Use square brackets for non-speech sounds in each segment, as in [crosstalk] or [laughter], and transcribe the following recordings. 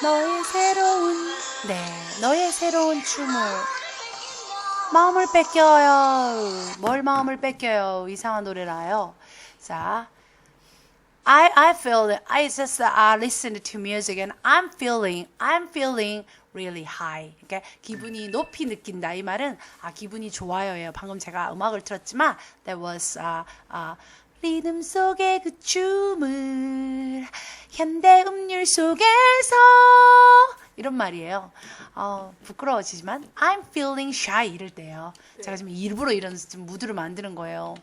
너의 새로운 네 너의 새로운 춤을 마음을 뺏겨요. 뭘 마음을 뺏겨요? 이상한 노래라요. 자, I I feel that I just uh, listen to music and I'm feeling I'm feeling really high. 그러니까 기분이 높이 느낀다 이 말은 아 기분이 좋아요예요. 방금 제가 음악을 틀었지만 that was uh, uh, 리듬 속의 그 춤을 현대 음률 속에서 이런 말이에요. 어, 부끄러워지지만 I'm feeling shy 이럴 때요. 제가 지금 일부러 이런 좀 무드를 만드는 거예요.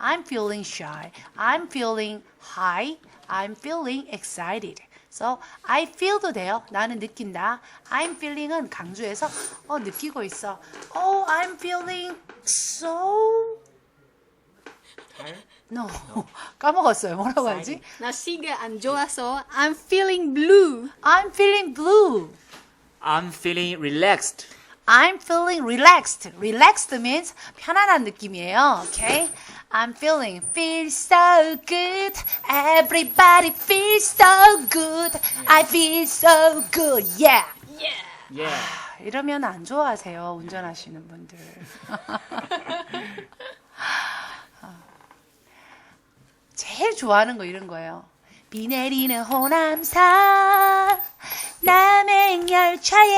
I'm feeling shy. I'm feeling high. I'm feeling excited. So I feel도 돼요. 나는 느낀다. I'm feeling은 강조해서 어 느끼고 있어. Oh, I'm feeling so No. 까먹었어요. 뭐라고 하지? 날씨가 안 좋아서 I'm feeling blue. I'm feeling blue. I'm feeling relaxed. I'm feeling relaxed. Relaxed means 편안한 느낌이에요. Okay? I'm feeling feel so good. Everybody feels so good. I feel so good. Yeah. Yeah. 이러면 안 좋아하세요. 운전하시는 분들. 제일 좋아하는 거 이런 거예요. 비 내리는 호남산 남행열차에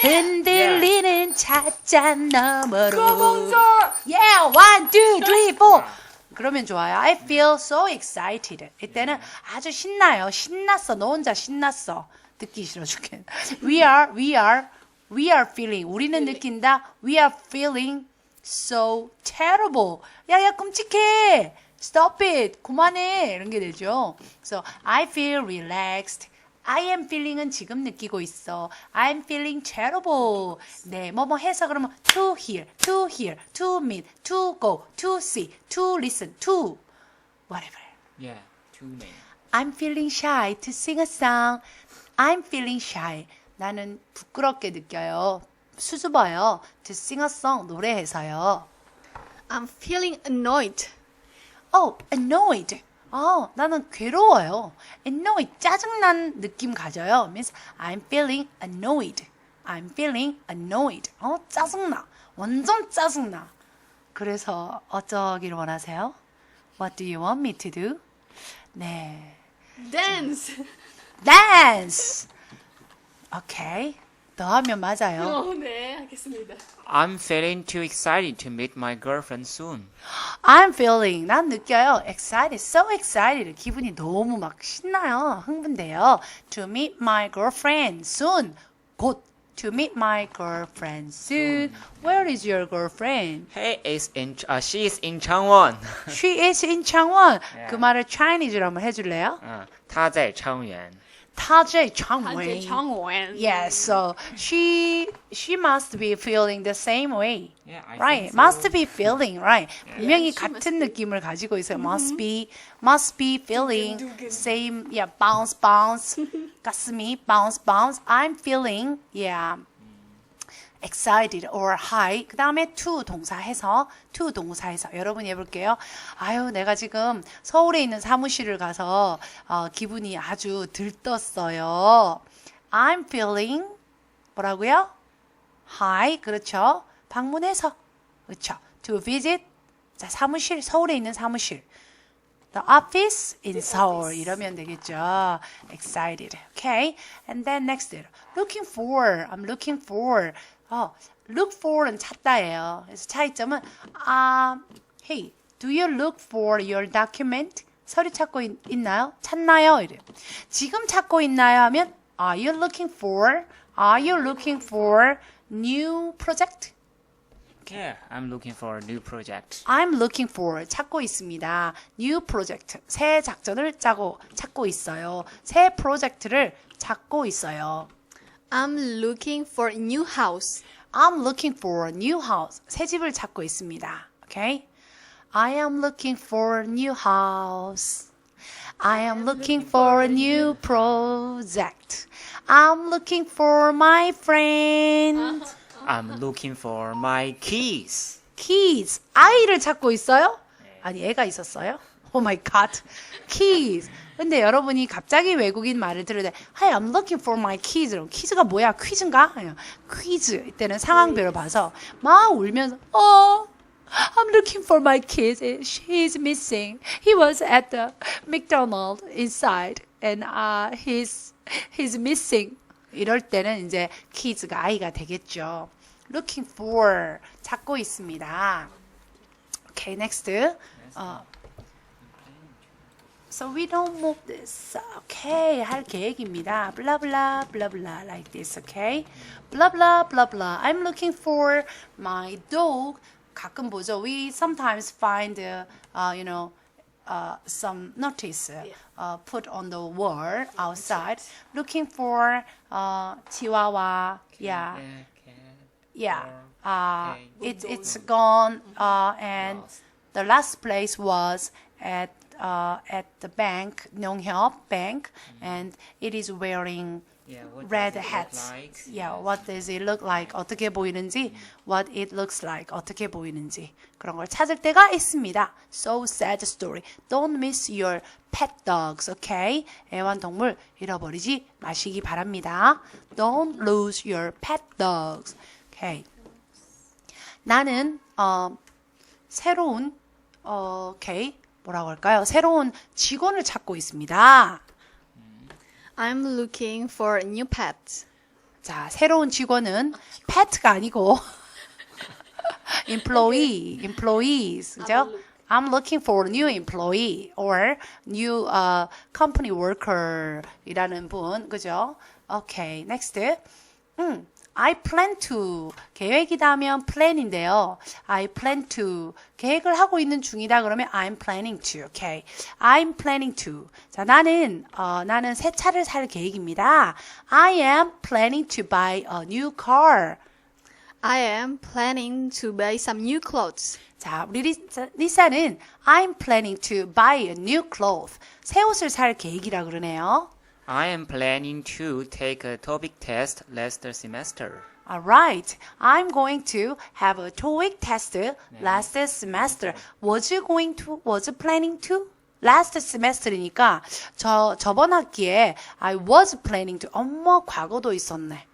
흔들리는 찻잔 너머로 Yeah, one, two, three, four 그러면 좋아요. I feel so excited. 이때는 아주 신나요. 신났어. 너 혼자 신났어. 듣기 싫어 죽겠네. We are, we are, we are feeling. 우리는 느낀다. We are feeling so terrible. 야, 야, 끔찍해. Stop it. 그만해. 이런 게 되죠. So, I feel relaxed. I am feeling은 지금 느끼고 있어. I'm feeling terrible. 네, 뭐 뭐 해서 그러면 to hear, to hear, to meet, to go, to see, to listen, to whatever. Yeah. Two men. I'm feeling shy to sing a song. I'm feeling shy. 나는 부끄럽게 느껴요. 수줍어요. To sing a song 노래해서요. I'm feeling annoyed. Oh, annoyed. 어, 나는 괴로워요. annoyed, 짜증난 느낌 가져요. means I'm feeling annoyed. I'm feeling annoyed. 어, 짜증나. 완전 짜증나. 그래서 어쩌기를 원하세요? What do you want me to do? 네. Dance. dance. 오케이. 맞아요. 어, 네, 알겠습니다. I'm feeling too excited to meet my girlfriend soon. I'm feeling 난 느껴요. excited, so excited. 기분이 너무 막 신나요. 흥분돼요. To meet my girlfriend soon. 곧 To meet my girlfriend soon. Where is your girlfriend? He is in, uh, she is in Changwon. She is in Changwon. [laughs] 그 말을 Chinese로 한번 해줄래요? 她在창원. 타제 한재 Changwon. 정원. Yes, so she she must be feeling the same way. Yeah, I right. think so. Must be feeling, right. 분명히 she must 같은 느낌을 가지고 있어요. Must be, must be feeling same, yeah, bounce, bounce. [laughs] 가슴이 bounce, bounce. I'm feeling, yeah, Excited or high. 그 다음에 to 동사 해서, to 동사 해서. 여러분 해볼게요. 아유, 내가 지금 서울에 있는 사무실을 가서 어, 기분이 아주 들떴어요. I'm feeling, 뭐라고요? high, 그렇죠. 방문해서, 그렇죠. to visit, 자, 사무실, 서울에 있는 사무실. The office in Seoul 이러면 되겠죠. Excited. Okay. And then next. Looking for. I'm looking for. 어, look for는 찾다예요. 그래서 차이점은 아, hey, do you look for your document? 서류 찾고 있, 있나요? 찾나요? 이래. 지금 찾고 있나요? 하면 Are you looking for? Are you looking for new project? Yeah, I'm looking for a new project. I'm looking for 찾고 있습니다. New project 새 작전을 짜고 찾고 있어요. 새 프로젝트를 찾고 있어요. I'm looking for a new house. I'm looking for a new house 새 집을 찾고 있습니다. Okay? I am looking for a new house. I am looking for a new project. I'm looking for my friend. [laughs] I'm looking for my keys. Keys. 아이를 찾고 있어요? 아니, 애가 있었어요? Oh my god. keys. 근데 여러분이 갑자기 외국인 말을 들을 때 Hey, I'm looking for my keys. 퀴즈가 뭐야? 퀴즈인가? 퀴즈. 이때는 상황별로 봐서 막 울면서 어 I'm looking for my kids. He's missing. He was at the McDonald's inside, and uh, he's he's missing. 이럴 때는 이제 kids가 아이가 되겠죠. Looking for 찾고 있습니다. Okay, next. 어, So we don't move this. Okay, 할 계획입니다. Blah blah blah blah like this. Okay, blah blah blah blah. I'm looking for my dog. 가끔 보죠. We sometimes find, uh, uh, you know, uh, some notice uh, put on the wall outside, looking for uh, Chihuahua. Yeah, yeah. Uh, it, it's gone, uh, and the last place was at uh, at the bank, Nonghyop Bank, and it is wearing Yeah, what red does it look hats. like? Yeah, what does it look like? 어떻게 보이는지, what it looks like, 어떻게 보이는지 그런 걸 찾을 때가 있습니다. So sad story. Don't miss your pet dogs, okay? 애완동물 잃어버리지 마시기 바랍니다. Don't lose your pet dogs. Okay. 나는 어, 새로운 어, 오케이 뭐라고 할까요? 새로운 직원을 찾고 있습니다. I'm looking for a new pet. 자, 새로운 직원은 pet가 아니고 employee, employees, 그죠? I'm looking for a new employee or new uh, company worker 이라는 분, 그죠? Okay, next. 음, I plan to 계획이다 하면 plan인데요. I plan to 계획을 하고 있는 중이다 그러면 I'm planning to. Okay. I'm planning to. 자, 나는 어, 나는 새 차를 살 계획입니다. I am planning to buy a new car. I am planning to buy some new clothes. 자, 우리 리사, 리사는 I'm planning to buy a new cloth. 새 옷을 살 계획이라 그러네요. I am planning to take a TOEIC test last semester. Alright, I'm going to have a TOEIC test last semester. Was going to? Was planning to? Last semester이니까 저 저번 학기에 I was planning to. 엄마 과거도 있었네.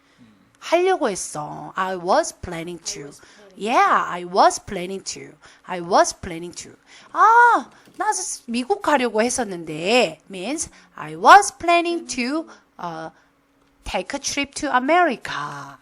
하려고 했어. I was planning to. Yeah, I was planning to. I was planning to. 아, 나 미국 가려고 했었는데 means I was planning to uh, take a trip to America.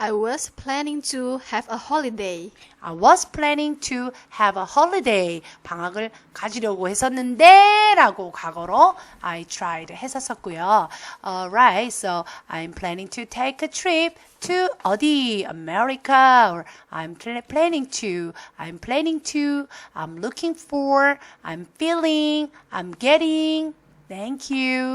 I was planning to have a holiday. I was planning to have a holiday. 방학을 가지려고 했었는데 라고 과거로 I tried 했었었고요. Alright, so I'm planning to take a trip to 어디? America or I'm pl- planning to I'm planning to I'm looking for I'm feeling I'm getting Thank you.